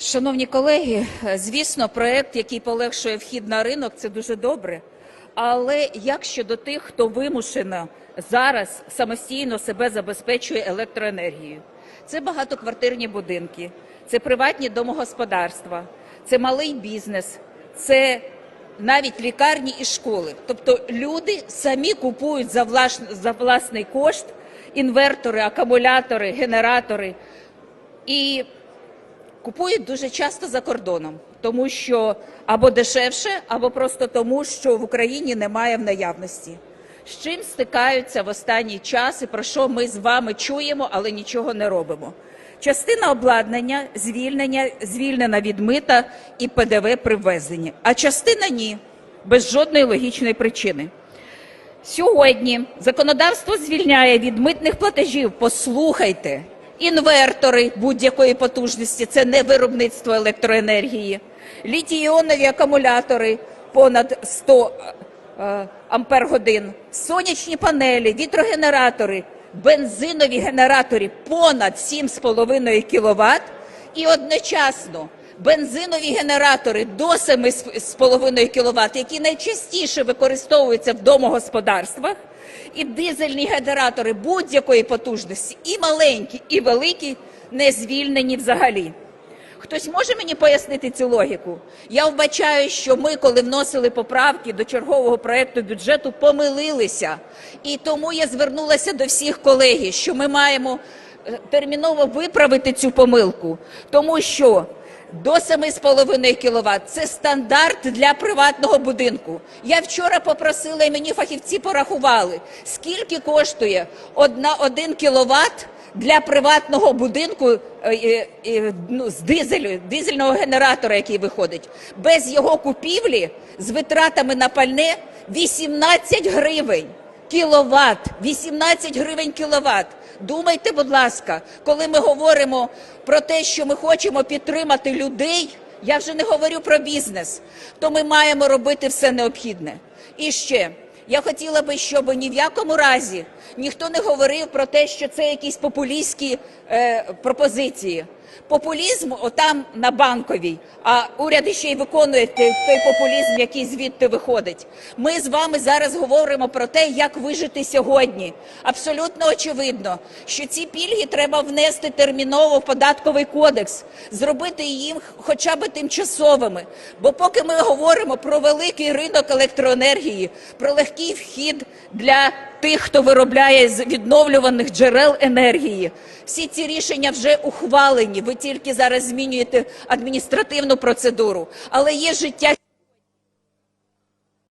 Шановні колеги, звісно, проект, який полегшує вхід на ринок, це дуже добре. Але як щодо тих, хто вимушено зараз самостійно себе забезпечує електроенергією? Це багатоквартирні будинки, це приватні домогосподарства, це малий бізнес, це навіть лікарні і школи. Тобто люди самі купують за, влаш... за власний кошт інвертори, акумулятори, генератори. І купують дуже часто за кордоном, тому що або дешевше, або просто тому, що в Україні немає в наявності. З чим стикаються в останній час і про що ми з вами чуємо, але нічого не робимо. Частина обладнання звільнення звільнена від мита і ПДВ при ввезенні, а частина ні, без жодної логічної причини. Сьогодні законодавство звільняє від митних платежів, послухайте, інвертори будь-якої потужності, це не виробництво електроенергії, літій-іонові акумулятори понад 100 е, ампер-годин, сонячні панелі, вітрогенератори, бензинові генератори понад 7,5 кВт і одночасно бензинові генератори до 7,5 кВт, які найчастіше використовуються в домогосподарствах, і дизельні генератори будь-якої потужності, і маленькі, і великі, не звільнені взагалі. Хтось може мені пояснити цю логіку? Я вбачаю, що ми, коли вносили поправки до чергового проекту бюджету, помилилися. І тому я звернулася до всіх колег, що ми маємо е, терміново виправити цю помилку, тому що до 7,5 кВт – це стандарт для приватного будинку. Я вчора попросила, і мені фахівці порахували, скільки коштує одна, 1 кВт для приватного будинку е, е, е, ну, з дизелю, дизельного генератора, який виходить. Без його купівлі з витратами на пальне 18 гривень. Кіловат, 18 гривень кіловат. Думайте, будь ласка, коли ми говоримо про те, що ми хочемо підтримати людей, я вже не говорю про бізнес, то ми маємо робити все необхідне. І ще, я хотіла би, щоб ні в якому разі ніхто не говорив про те, що це якісь популістські е, пропозиції. Популізм отам на банковій, а уряд ще й виконує той, популізм, який звідти виходить. Ми з вами зараз говоримо про те, як вижити сьогодні. Абсолютно очевидно, що ці пільги треба внести терміново в податковий кодекс, зробити їм хоча б тимчасовими. Бо поки ми говоримо про великий ринок електроенергії, про легкий вхід для тих, хто виробляє з відновлюваних джерел енергії. Всі ці рішення вже ухвалені. Ви тільки зараз змінюєте адміністративну процедуру, але є життя